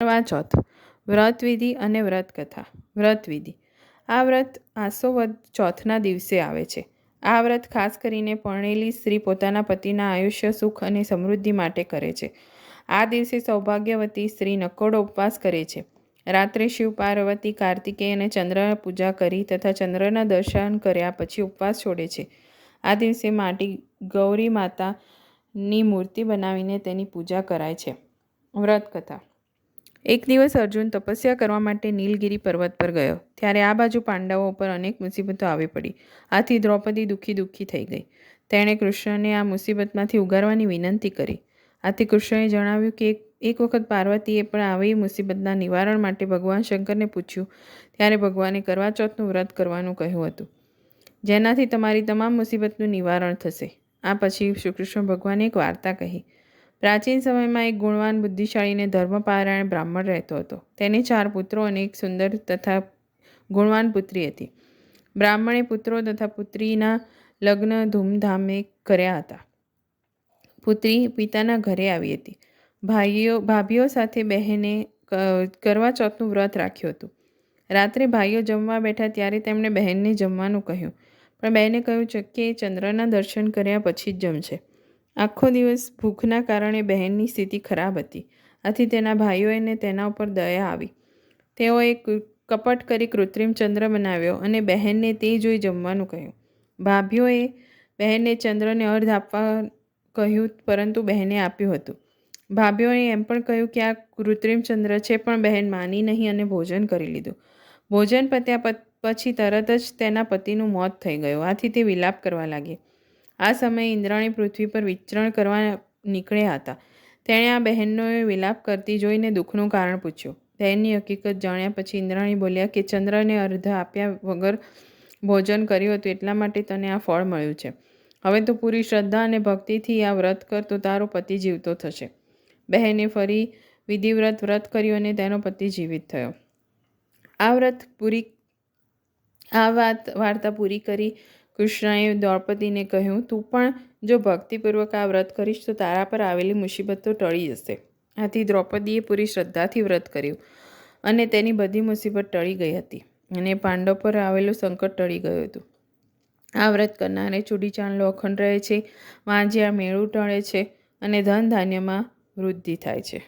કરવા ચોથ વ્રતવિધિ અને વ્રત કથા વ્રતવિધિ. આ વ્રત આસો વધ ચોથના દિવસે આવે છે. આ વ્રત ખાસ કરીને પરણેલી સ્ત્રી પોતાના પતિના આયુષ્ય, સુખ અને સમૃદ્ધિ માટે કરે છે. આ દિવસે સૌભાગ્યવતી સ્ત્રી નકોડો ઉપવાસ કરે છે. રાત્રે શિવ, પાર્વતી, કાર્તિકેય અને ચંદ્ર પૂજા કરી તથા ચંદ્રના દર્શન કર્યા પછી ઉપવાસ છોડે છે. આ દિવસે માટી ગૌરી માતાની મૂર્તિ બનાવીને તેની પૂજા કરાય છે. વ્રત કથા એક દિવસ અર્જુન તપસ્યા કરવા માટે નીલગિરી પર્વત પર ગયો. ત્યારે આ બાજુ પાંડવો ઉપર અનેક મુસીબતો આવી પડી. આથી દ્રૌપદી દુઃખી દુઃખી થઈ ગઈ. તેણે કૃષ્ણને આ મુસીબતમાંથી ઉગારવાની વિનંતી કરી. આથી કૃષ્ણએ જણાવ્યું કે એક વખત પાર્વતીએ પણ આવી મુસીબતના નિવારણ માટે ભગવાન શંકરને પૂછ્યું. ત્યારે ભગવાને કરવા ચોથનું વ્રત કરવાનું કહ્યું હતું. જેનાથી તમારી તમામ મુસીબતનું નિવારણ થશે. આ પછી શ્રી કૃષ્ણ ભગવાને એક વાર્તા કહી. પ્રાચીન સમયમાં એક ગુણવાન બુદ્ધિશાળીને ધર્મપારાયણ બ્રાહ્મણ રહેતો હતો. તેને ચાર પુત્રો અને એક સુંદર તથા ગુણવાન પુત્રી હતી. બ્રાહ્મણે પુત્રો તથા પુત્રીના લગ્ન ધૂમધામે કર્યા હતા. પુત્રી પિતાના ઘરે આવી હતી. ભાઈઓ, ભાભીઓ સાથે બહેને કરવા ચોથનું વ્રત રાખ્યું હતું. રાત્રે ભાઈઓ જમવા બેઠા ત્યારે તેમણે બહેનને જમવાનું કહ્યું. પણ બહેને કહ્યું કે ચંદ્રના દર્શન કર્યા પછી જ જમશે. આખો દિવસ ભૂખના કારણે બહેનની સ્થિતિ ખરાબ હતી. આથી તેના ભાઈઓને તેના ઉપર દયા આવી. તેઓએ કપટ કરી કૃત્રિમ ચંદ્ર બનાવ્યો અને બહેનને તે જોઈ જમવાનું કહ્યું. ભાભીઓએ બહેનને ચંદ્રને અર્ધ આપવા કહ્યું પરંતુ બહેને આપ્યું હતું. ભાભીઓએ એમ પણ કહ્યું કે આ કૃત્રિમ ચંદ્ર છે પણ બહેન માની નહીં અને ભોજન કરી લીધું. ભોજન પત્યા પછી તરત જ તેના પતિનું મોત થઈ ગયું. આથી તે વિલાપ કરવા લાગી. આ સમયે ઇન્દ્રાણી પૃથ્વી પર વિચરણ કરવા નીકળ્યા હતા. તેણે આ બહેનનો વિલાપ કરતી જોઈને દુઃખનું કારણ પૂછ્યું. બહેનની હકીકત જાણ્યા પછી ઇન્દ્રાણી બોલ્યા કે ચંદ્રને અર્ધ આપ્યા વગર ભોજન કર્યું હતું એટલા માટે તને આ ફળ મળ્યું છે. હવે તો પૂરી શ્રદ્ધા અને ભક્તિથી આ વ્રત કર તો તારો પતિ જીવતો થશે. બહેને ફરી વિધિવ્રત વ્રત કર્યું અને તેનો પતિ જીવિત થયો. આ વ્રત પૂરી, આ વાત વાર્તા પૂરી કરી કૃષ્ણએ દ્રૌપદીને કહ્યું, તું પણ જો ભક્તિપૂર્વક આ વ્રત કરીશ, તો તારા પર આવેલી મુસીબતો ટળી જશે. આથી દ્રૌપદીએ પૂરી શ્રદ્ધાથી વ્રત કર્યું અને તેની બધી મુસીબત ટળી ગઈ હતી અને પાંડવ પર આવેલું સંકટ ટળી ગયું હતું. આ વ્રત કરનારે ચૂડી ચાંદલો અખંડ રહે છે, વાંજિયા મેળું ટળે છે અને ધન ધાન્યમાં વૃદ્ધિ થાય છે.